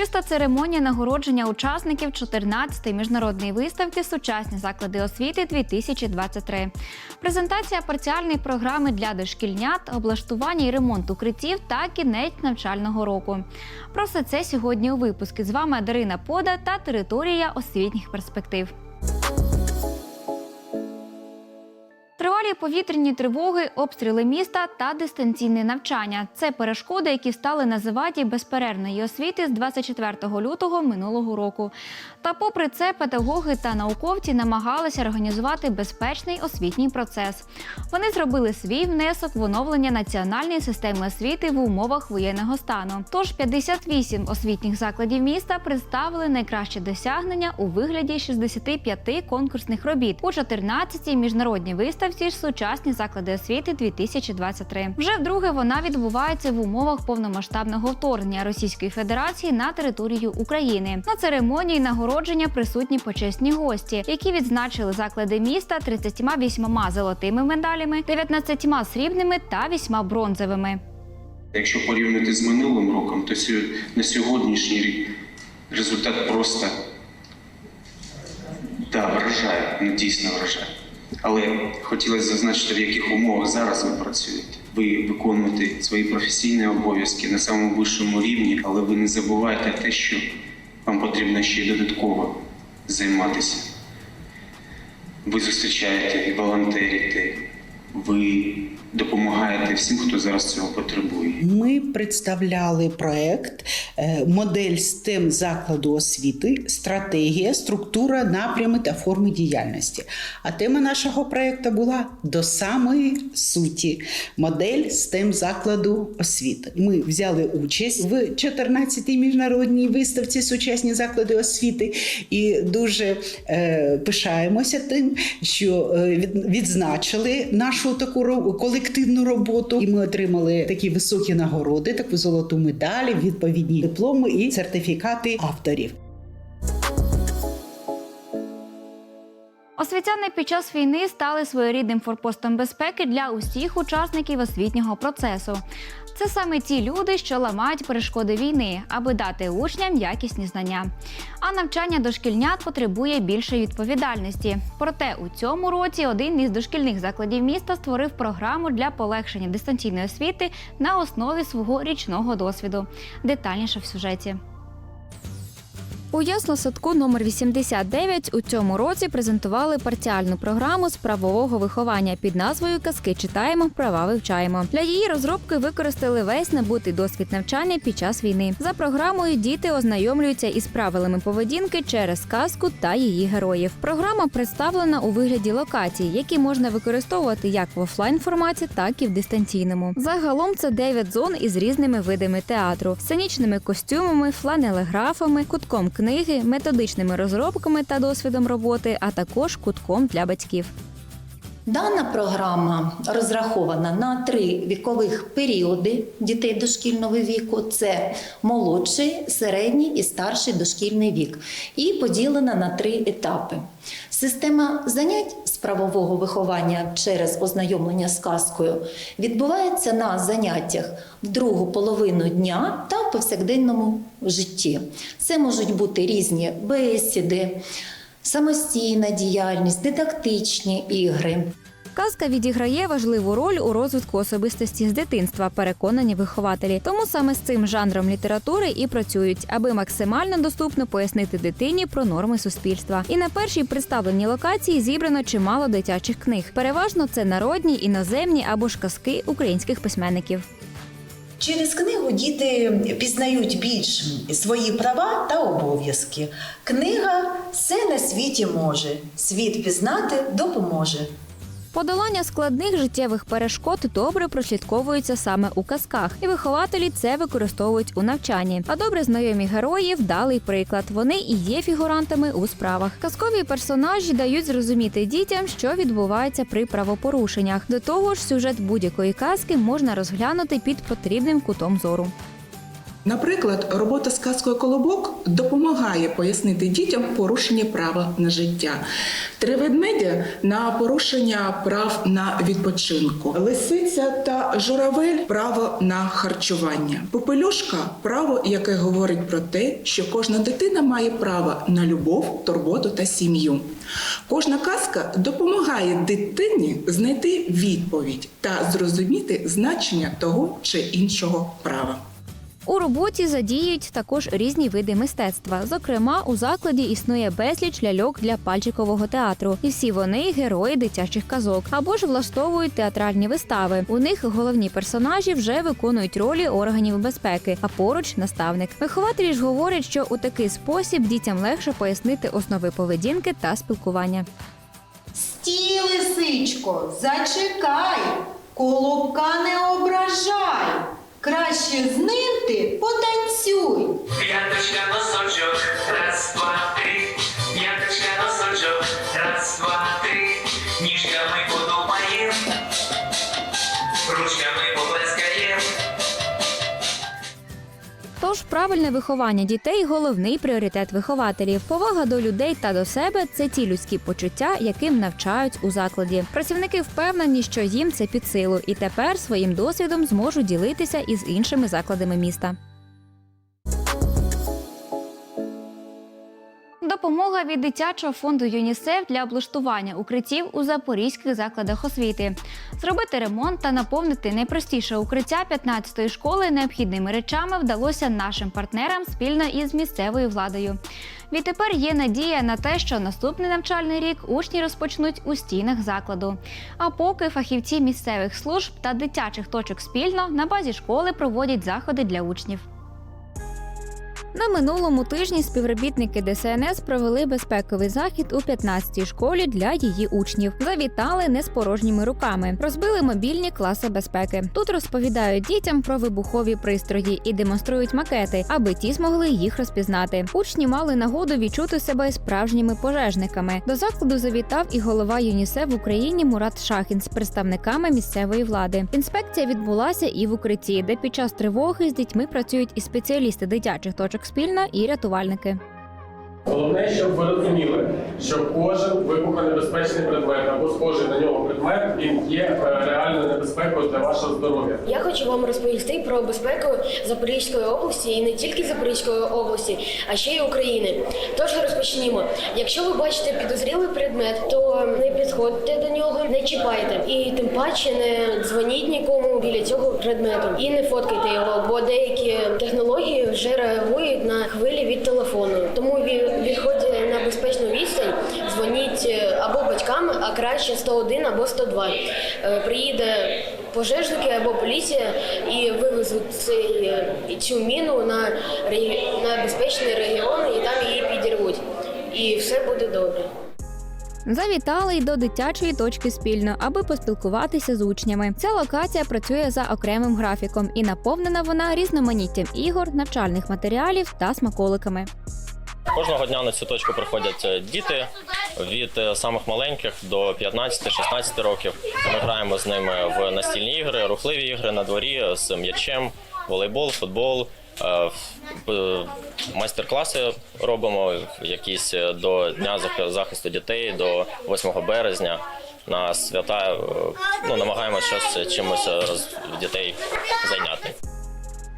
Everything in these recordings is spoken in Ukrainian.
Урочиста церемонія нагородження учасників 14-ї міжнародної виставки Сучасні заклади освіти 2023 Презентація парціальної програми для дошкільнят, облаштування і ремонт укриттів та кінець навчального року. Про все це сьогодні у випуску. З вами Дарина Пода та територія освітніх перспектив. Тривалі повітряні тривоги, обстріли міста та дистанційне навчання це перешкоди, які стали на заваді безперервної освіти з 24 лютого минулого року. Та, попри це, педагоги та науковці намагалися організувати безпечний освітній процес. Вони зробили свій внесок в оновлення національної системи освіти в умовах воєнного стану. Тож 58 освітніх закладів міста представили найкращі досягнення у вигляді 65 конкурсних робіт у 14-й міжнародній виставці сучасні заклади освіти 2023. Вже вдруге вона відбувається в умовах повномасштабного вторгнення Російської Федерації на територію України. На церемонії нагородження присутні почесні гості, які відзначили заклади міста 38 золотими медалями, 19 срібними та 8 бронзовими. Якщо порівняти з минулим роком, то на сьогоднішній рік результат просто да, вражає, ну дійсно вражає. Але хотілося зазначити, в яких умовах зараз ви працюєте. Ви виконуєте свої професійні обов'язки на самому вищому рівні, але ви не забувайте те, що вам потрібно ще й додатково займатися. Ви зустрічаєте і волонтерите, ви допомагаєте всім, хто зараз цього потребує. Ми представляли проект е, модель STEM закладу освіти, стратегія, структура, напрями та форми діяльності. А тема нашого проекту була до самої суті модель STEM закладу освіти. Ми взяли участь в 14-й міжнародній виставці сучасні заклади освіти і дуже е, пишаємося тим, що е, відзначили нашу таку ро- колективну роботу, і ми отримали такі високі нагороди, таку золоту медаль, відповідні дипломи і сертифікати авторів. Освітяни під час війни стали своєрідним форпостом безпеки для усіх учасників освітнього процесу. Це саме ті люди, що ламають перешкоди війни, аби дати учням якісні знання. А навчання дошкільнят потребує більшої відповідальності. Проте у цьому році один із дошкільних закладів міста створив програму для полегшення дистанційної освіти на основі свого річного досвіду. Детальніше в сюжеті. У ясло-садку номер 89 у цьому році презентували парціальну програму з правового виховання під назвою Казки читаємо, права вивчаємо. Для її розробки використали весь набутий досвід навчання під час війни. За програмою діти ознайомлюються із правилами поведінки через казку та її героїв. Програма представлена у вигляді локацій, які можна використовувати як в офлайн форматі, так і в дистанційному. Загалом це 9 зон із різними видами театру, сценічними костюмами, фланелеграфами, кутком книги, методичними розробками та досвідом роботи, а також кутком для батьків. Дана програма розрахована на три вікових періоди дітей дошкільного віку: це молодший, середній і старший дошкільний вік, і поділена на три етапи. Система занять з правового виховання через ознайомлення з казкою відбувається на заняттях в другу половину дня та в повсякденному житті. Це можуть бути різні бесіди, самостійна діяльність, дидактичні ігри. Казка відіграє важливу роль у розвитку особистості з дитинства, переконані вихователі. Тому саме з цим жанром літератури і працюють, аби максимально доступно пояснити дитині про норми суспільства. І на першій представленій локації зібрано чимало дитячих книг. Переважно це народні, іноземні або ж казки українських письменників. Через книгу діти пізнають більш свої права та обов'язки. Книга все на світі може. Світ пізнати допоможе. Подолання складних життєвих перешкод добре прослідковується саме у казках, і вихователі це використовують у навчанні. А добре знайомі герої вдалий приклад. Вони і є фігурантами у справах. Казкові персонажі дають зрозуміти дітям, що відбувається при правопорушеннях. До того ж, сюжет будь-якої казки можна розглянути під потрібним кутом зору. Наприклад, робота з казкою колобок допомагає пояснити дітям порушення права на життя. Три ведмедя на порушення прав на відпочинку. Лисиця та журавель право на харчування. Попелюшка право, яке говорить про те, що кожна дитина має право на любов, турботу та сім'ю. Кожна казка допомагає дитині знайти відповідь та зрозуміти значення того чи іншого права. У роботі задіють також різні види мистецтва. Зокрема, у закладі існує безліч ляльок для пальчикового театру, і всі вони герої дитячих казок або ж влаштовують театральні вистави. У них головні персонажі вже виконують ролі органів безпеки, а поруч наставник. Вихователі ж говорять, що у такий спосіб дітям легше пояснити основи поведінки та спілкування. Стій, лисичко, зачекай, колобка не ображай. Краще з ним ти потанцюй. П'яточка носочок, раз, два, три. Правильне виховання дітей головний пріоритет вихователів. Повага до людей та до себе це ті людські почуття, яким навчають у закладі. Працівники впевнені, що їм це під силу, і тепер своїм досвідом зможуть ділитися із іншими закладами міста. Допомога від дитячого фонду ЮНІСЕФ для облаштування укриттів у запорізьких закладах освіти, зробити ремонт та наповнити найпростіше укриття 15-ї школи необхідними речами вдалося нашим партнерам спільно із місцевою владою. Відтепер є надія на те, що наступний навчальний рік учні розпочнуть у стінах закладу. А поки фахівці місцевих служб та дитячих точок спільно на базі школи проводять заходи для учнів. На минулому тижні співробітники ДСНС провели безпековий захід у 15-й школі для її учнів. Завітали не з порожніми руками, розбили мобільні класи безпеки. Тут розповідають дітям про вибухові пристрої і демонструють макети, аби ті змогли їх розпізнати. Учні мали нагоду відчути себе справжніми пожежниками. До закладу завітав і голова ЮНІСЕФ в Україні Мурат Шахін з представниками місцевої влади. Інспекція відбулася і в укритті, де під час тривоги з дітьми працюють і спеціалісти дитячих точок спільно, і рятувальники. Головне, щоб ви розуміли, що кожен вибухонебезпечний предмет або схожий на нього предмет він є е, реальною небезпекою для вашого здоров'я. Я хочу вам розповісти про безпеку Запорізької області і не тільки Запорізької області, а ще й України. Тож розпочнімо. Якщо ви бачите підозрілий предмет, то не підходьте до нього, не чіпайте і тим паче не дзвоніть нікому біля цього предмету і не фоткайте його, бо деякі технології вже реагують на хвилі від телефону. Тому ві- відходьте на безпечну відстань, дзвоніть е, або батькам, а краще 101 або 102. Е, Приїде пожежники або поліція і вивезуть цей, е, цю міну на, на безпечний регіон і там її підірвуть. І все буде добре. Завітали й до дитячої точки спільно, аби поспілкуватися з учнями. Ця локація працює за окремим графіком і наповнена вона різноманіттям ігор, навчальних матеріалів та смаколиками. Кожного дня на цю точку приходять е, діти від е, самих маленьких до 15-16 років. Ми граємо з ними в настільні ігри, рухливі ігри на дворі з м'ячем, волейбол, футбол. Е, е, Майстер-класи робимо якісь е, до Дня зах- захисту дітей, до 8 березня. На свята ну, намагаємося щось чимось дітей зайняти.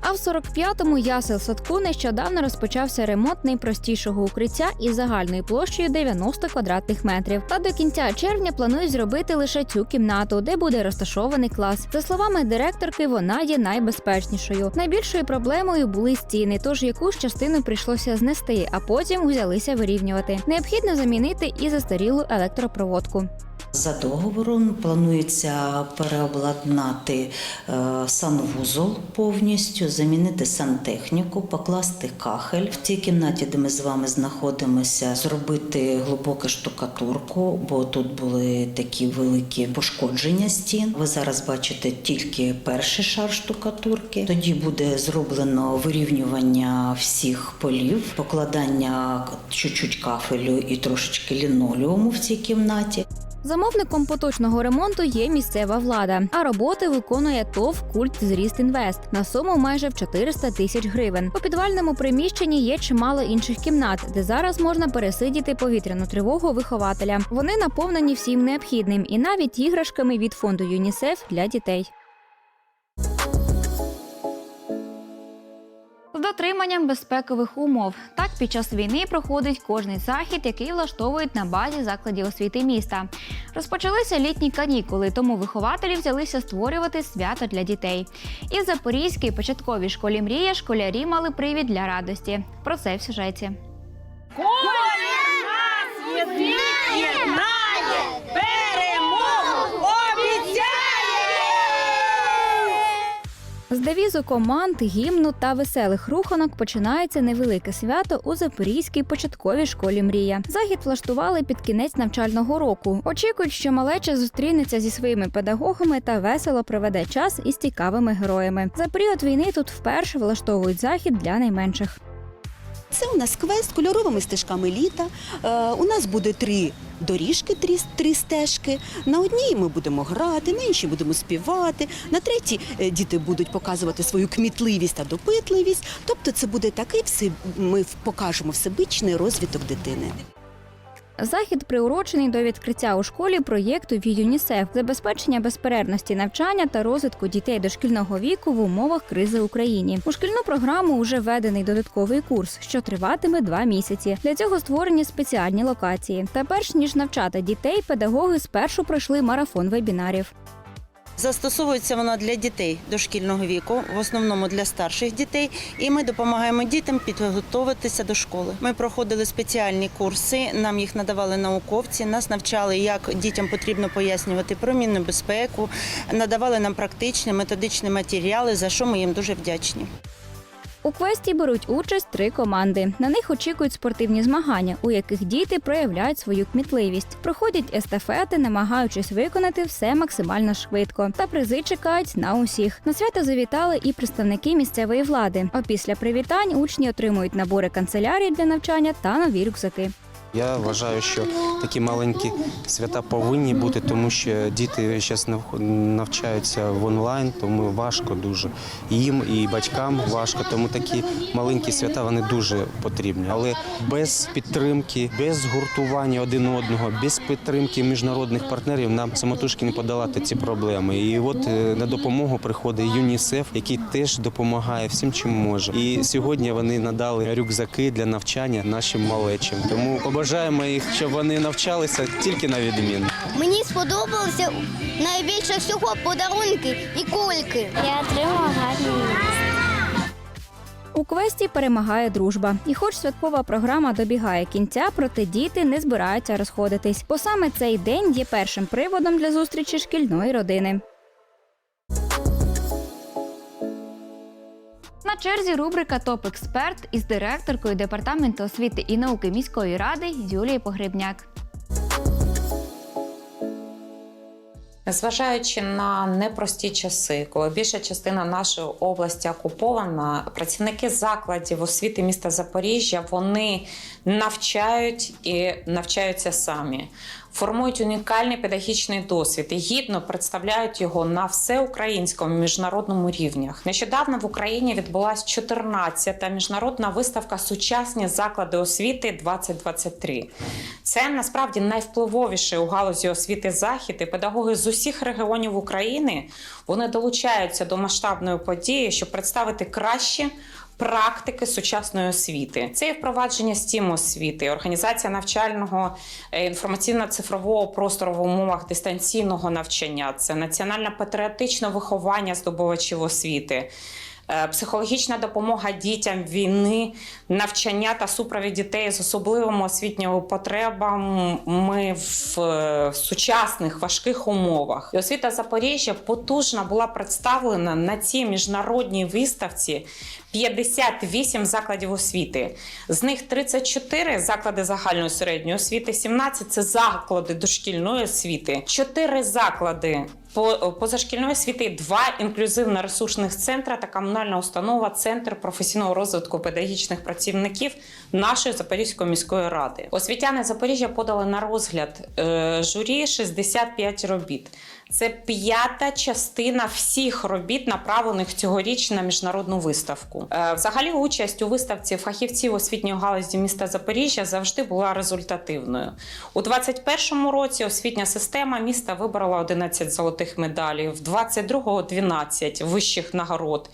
А в 45-му ясел садку нещодавно розпочався ремонт найпростішого укриття із загальною площею 90 квадратних метрів. Та до кінця червня планують зробити лише цю кімнату, де буде розташований клас. За словами директорки, вона є найбезпечнішою. Найбільшою проблемою були стіни, тож якусь частину прийшлося знести, а потім взялися вирівнювати. Необхідно замінити і застарілу електропроводку. За договором планується переобладнати е, санвузол повністю, замінити сантехніку, покласти кахель в тій кімнаті, де ми з вами знаходимося, зробити глибоку штукатурку, бо тут були такі великі пошкодження стін. Ви зараз бачите тільки перший шар штукатурки. Тоді буде зроблено вирівнювання всіх полів, покладання чуть-чуть кафелю і трошечки лінолеуму в цій кімнаті. Замовником поточного ремонту є місцева влада, а роботи виконує ТОВ Культ Зріст Інвест на суму майже в 400 тисяч гривень. У підвальному приміщенні є чимало інших кімнат, де зараз можна пересидіти повітряну тривогу вихователя. Вони наповнені всім необхідним і навіть іграшками від фонду ЮНІСЕФ для дітей. Дотриманням безпекових умов так під час війни проходить кожний захід, який влаштовують на базі закладів освіти міста. Розпочалися літні канікули, тому вихователі взялися створювати свято для дітей. І в Запорізькій початковій школі Мрія школярі мали привід для радості. Про це в сюжеті. З девізу команд, гімну та веселих руханок починається невелике свято у Запорізькій початковій школі Мрія. Захід влаштували під кінець навчального року. Очікують, що малеча зустрінеться зі своїми педагогами та весело проведе час із цікавими героями. За період війни тут вперше влаштовують захід для найменших. Це у нас квест кольоровими стежками літа. Е, у нас буде три доріжки, три, три стежки. На одній ми будемо грати, на іншій будемо співати. На третій е, діти будуть показувати свою кмітливість та допитливість. Тобто, це буде такий всі, Ми покажемо всебичний розвиток дитини. Захід приурочений до відкриття у школі проєкту від ЮНІСЕФ забезпечення безперервності навчання та розвитку дітей дошкільного віку в умовах кризи в Україні. У шкільну програму вже введений додатковий курс, що триватиме два місяці. Для цього створені спеціальні локації. Та перш ніж навчати дітей, педагоги спершу пройшли марафон вебінарів. Застосовується вона для дітей дошкільного віку, в основному для старших дітей, і ми допомагаємо дітям підготуватися до школи. Ми проходили спеціальні курси, нам їх надавали науковці, нас навчали, як дітям потрібно пояснювати про мінну безпеку, надавали нам практичні методичні матеріали, за що ми їм дуже вдячні. У квесті беруть участь три команди. На них очікують спортивні змагання, у яких діти проявляють свою кмітливість, проходять естафети, намагаючись виконати все максимально швидко. Та призи чекають на усіх. На свято завітали і представники місцевої влади. А після привітань учні отримують набори канцелярії для навчання та нові рюкзаки. Я вважаю, що такі маленькі свята повинні бути, тому що діти зараз навчаються в онлайн, тому важко дуже. Їм і батькам важко, тому такі маленькі свята вони дуже потрібні. Але без підтримки, без згуртування один одного, без підтримки міжнародних партнерів нам самотужки не подолати ці проблеми. І от е, на допомогу приходить ЮНІСЕФ, який теж допомагає всім, чим може. І сьогодні вони надали рюкзаки для навчання нашим малечим. Тому побажаємо їх, щоб вони навчалися тільки на відміну. Мені сподобалося найбільше всього подарунки і кульки. Я отримала гарні У квесті перемагає дружба. І хоч святкова програма добігає кінця, проте діти не збираються розходитись, бо саме цей день є першим приводом для зустрічі шкільної родини. На черзі рубрика Топ експерт із директоркою департаменту освіти і науки міської ради Юлією Погребняк. Незважаючи на непрості часи, коли більша частина нашої області окупована, працівники закладів освіти міста Запоріжжя вони навчають і навчаються самі, формують унікальний педагогічний досвід і гідно представляють його на всеукраїнському міжнародному рівнях. Нещодавно в Україні відбулася 14-та міжнародна виставка Сучасні заклади освіти 2023. Це насправді найвпливовіший у галузі освіти захід, і педагоги з усіх регіонів України вони долучаються до масштабної події, щоб представити краще. Практики сучасної освіти це і впровадження стім освіти, організація навчального е, інформаційно-цифрового простору в умовах дистанційного навчання, це національне патріотичне виховання здобувачів освіти. Е, Психологічна допомога дітям війни, навчання та супровід дітей з особливими освітніми потребами ми в е, сучасних важких умовах. І освіта Запоріжжя потужно була представлена на цій міжнародній виставці 58 закладів освіти. З них 34 заклади загальної середньої освіти, 17 – це заклади дошкільної освіти, 4 заклади позашкільної освіти два інклюзивно-ресурсних центри та комунальна установа Центр професійного розвитку педагогічних працівників нашої Запорізької міської ради. Освітяни Запоріжжя подали на розгляд е, журі 65 робіт. Це п'ята частина всіх робіт, направлених цьогоріч на міжнародну виставку. Е, Взагалі, участь у виставці фахівців освітньої галузі міста Запоріжжя завжди була результативною. У 2021 році освітня система міста вибрала 11 золотих медалей, в 22-го 12 вищих нагород.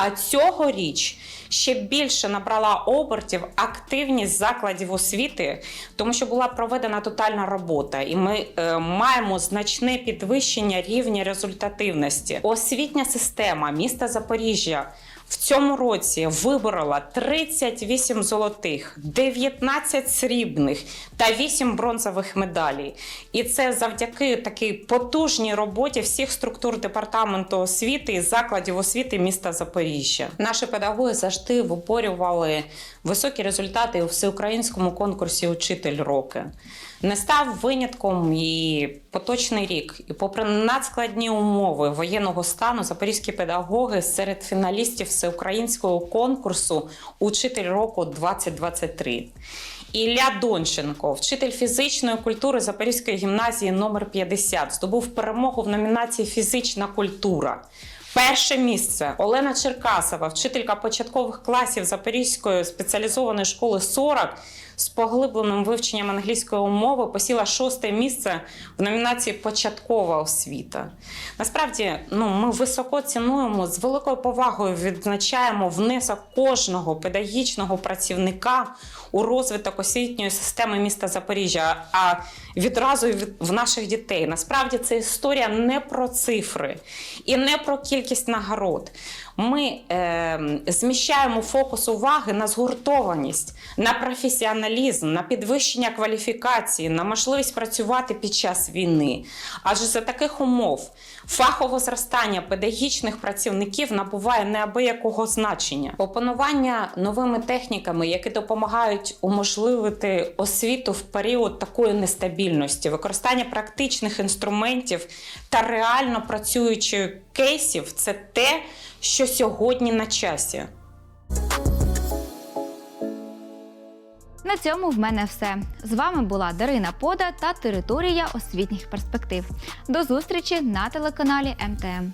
А цьогоріч ще більше набрала обертів активність закладів освіти, тому що була проведена тотальна робота, і ми е, маємо значне підвищення рівня результативності. Освітня система міста Запоріжжя. В цьому році виборола 38 золотих, 19 срібних та 8 бронзових медалей. І це завдяки такій потужній роботі всіх структур департаменту освіти і закладів освіти міста Запоріжжя. Наші педагоги завжди виборювали високі результати у всеукраїнському конкурсі Учитель роки. Не став винятком і поточний рік. І попри надскладні умови воєнного стану, запорізькі педагоги серед фіналістів всеукраїнського конкурсу Учитель року 2023. Ілля Донченко, вчитель фізичної культури Запорізької гімназії номер 50, здобув перемогу в номінації Фізична культура. Перше місце. Олена Черкасова, вчителька початкових класів Запорізької спеціалізованої школи 40 з поглибленим вивченням англійської мови посіла шосте місце в номінації Початкова освіта. Насправді, ну ми високо цінуємо з великою повагою відзначаємо внесок кожного педагогічного працівника у розвиток освітньої системи міста Запоріжжя, а відразу в наших дітей. Насправді це історія не про цифри і не про кількість нагород. Ми е, зміщаємо фокус уваги на згуртованість, на професіоналізм, на підвищення кваліфікації, на можливість працювати під час війни. Адже за таких умов фахове зростання педагогічних працівників набуває неабиякого значення. Опанування новими техніками, які допомагають уможливити освіту в період такої нестабільності, використання практичних інструментів та реально працюючих кейсів це те, що сьогодні на часі. На цьому в мене все. З вами була Дарина Пода та територія освітніх перспектив. До зустрічі на телеканалі МТМ.